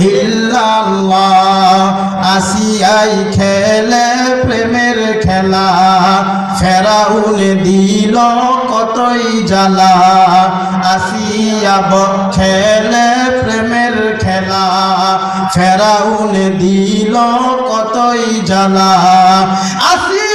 ইল্লাল্লাহ, আসিয়াই খেলে প্রেমের খেলা। ফেরাউন দিল কতই জ্বালা। আসিয়া খেলে প্রেমের খেলা। ফেরাউন দিল কতই জ্বালা। আসিয়া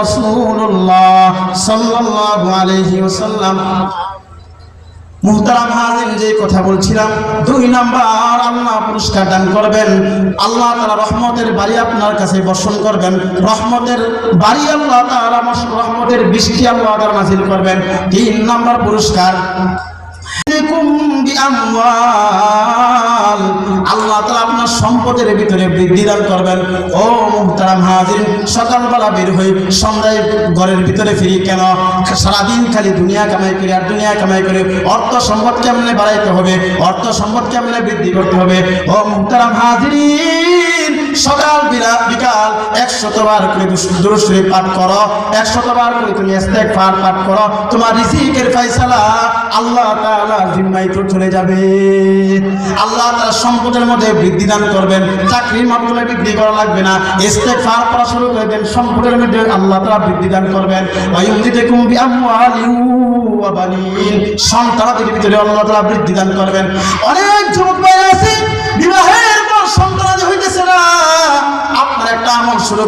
রাসূলুল্লাহ সাল্লাল্লাহু আলাইহি ওয়াসাল্লাম। মুহতারাম হাজির যে কথা বলছিলাম, দুই নাম্বার আল্লাহ পুরস্কার দান করবেন। আল্লাহ তাআলা রহমতের বাড়ি আপনার কাছে বর্ষণ করবেন। রহমতের বাড়ি আল্লাহ তাআলা রহমতের বৃষ্টি আল্লাহ নাজিল করবেন। তিন নাম্বার পুরস্কার। সম্পদের ভিতরে বৃদ্ধি দান করবেন। ও মুহতারাম হাজির, সকালবেলা বের হই সন্ধ্যায় ঘরের ভিতরে ফিরি কেন? সারাদিন খালি দুনিয়া কামাই করি আর দুনিয়া কামাই করে অর্থ সম্পদ কেমনে বাড়াইতে হবে? অর্থ সম্পদ কেমনে বৃদ্ধি করতে হবে? ও মুহতারাম হাজির, সকাল বিরা- বিকাল একশতবার করে দুরুশরী পাঠ করো, একশতবার করে তুমি ইস্তেগফার পাঠ করো, তোমার রিজিকের ফয়সালা আল্লাহ তাআলা জিম্মায় তো চলে যাবে। আল্লাহ তাআলা সম্পদের মধ্যে বৃদ্ধি দান করবেন। চাকরির মাধ্যমে বৃদ্ধি করা লাগবে না। ইস্তেগফার করা শুরু করে দেন সম্পদের মধ্যে আল্লাহ তারা বৃদ্ধি দান করবেন সন্তানাদের ভিতরে আল্লাহ তারা বৃদ্ধি দান করবেন। অনেক যুবক আছে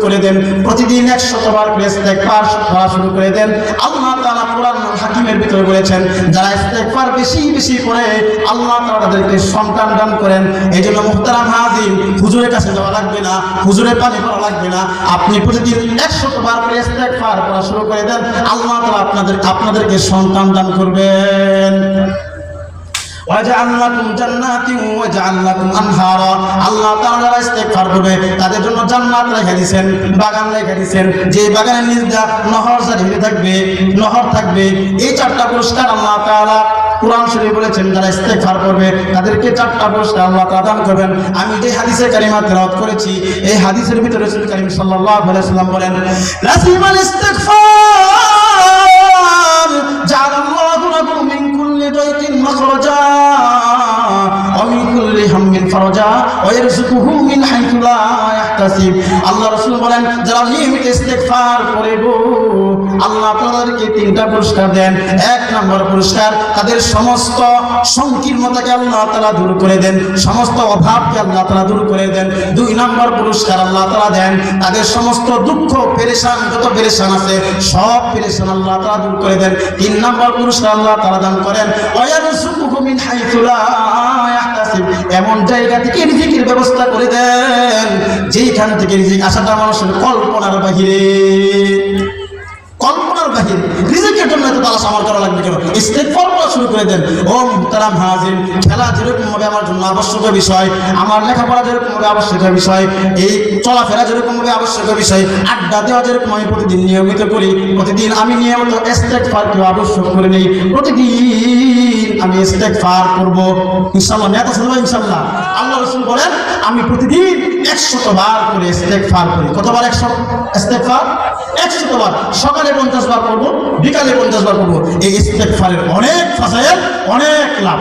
করে দেন। প্রতিদিন একশতবার করে ইস্তেগফার করা শুরু করে দেন। আল্লাহ তাআলা কোরআন হাকিমের ভিতরে বলেছেন, যারা ইস্তেগফার বেশি বেশি করে, আল্লাহ তাআলা তাদেরকে সন্তান দান করেন। এই জন্য মুহতারাম হাজির, হুজুরের কাছে যাওয়া লাগবে না, হুজুরের পানি করা লাগবে না। আপনি প্রতিদিন একশতবার করে ইস্তেগফার করা শুরু করে দেন, আল্লাহ তাআলা আপনাদের, আপনাদেরকে সন্তান দান করবেন। জান্নাতিন ওয়াজআল লাকুম আনহারা। আল্লাহ তাআলা যারা ইস্তেগফার করবে, তাদের জন্য জান্নাত রেখে দিয়েছেন বাগান রেখে দিয়েছেন যে বাগানের নিচ দিয়ে নহর জারি থাকবে, নহর থাকবে, এই চারটা পুরস্কার আল্লাহ তাআলা কোরআন শরীফ বলেছেন, যারা ইস্তেগফার করবে, তাদেরকে চারটা পুরস্কার আল্লাহ তাআলা দান করবেন। আমি যে হাদিসে কারিমা তেলাওয়াত করেছি, এই হাদিসের ভিতরে রাসূল কারীম সাল্লাল্লাহু আলাইহি সাল্লাম বলেন লাসিমাল ইস্তেগফার তিনটা পুরস্কার দেন। এক নম্বর পুরস্কার, তাদের সমস্ত সংকীর্ণতাকে আল্লাহ তাআলা দূর করে দেন, সমস্ত অভাবকে আল্লাহ তাআলা দূর করে দেন। দুই নম্বর পুরস্কার আল্লাহ তাআলা দেন, তাদের সমস্ত দুঃখ, পেরেশান, যত পেরেশান আছে, সব পেরেশান আল্লাহ তাআলা দূর করে দেন। তিন নম্বর পুরস্কার আল্লাহ তাআলা দান করেন ওয়া ইয়ারযুকুহু মিন হাইতু এমন জায়গা থেকে রিজিকের ব্যবস্থা করে দেন, যেইখান থেকে রিজিক আসাটা মানুষের কল্পনার বাহিরে। কল্পনার বাহিরে আমার জন্য আবশ্যক বিষয়। আমার লেখাপড়া যেরকম হবে বিষয়। এই চলাফেরা যেরকম হবে বিষয়। আড্ডা যেরকম আমি প্রতিদিন নিয়মিত করি। প্রতিদিন আমি নিয়মিত ইস্তেগফার কেউ আবশ্যক করে নেই। প্রতিদিন আমি ইস্তেগফার করব। ইনশাআল্লাহ, নেতা শুনব আল্লাহ রাসূল বলেন, আমি প্রতিদিন একশত বার করে ইস্তেগফার করি। কতবার একশো ইস্তেগফার একশত বার, সকালে পঞ্চাশ বার করব বিকালে পঞ্চাশ বার করব এই ইস্তেগফারের অনেক ফাঁসায়ের অনেক লাভ।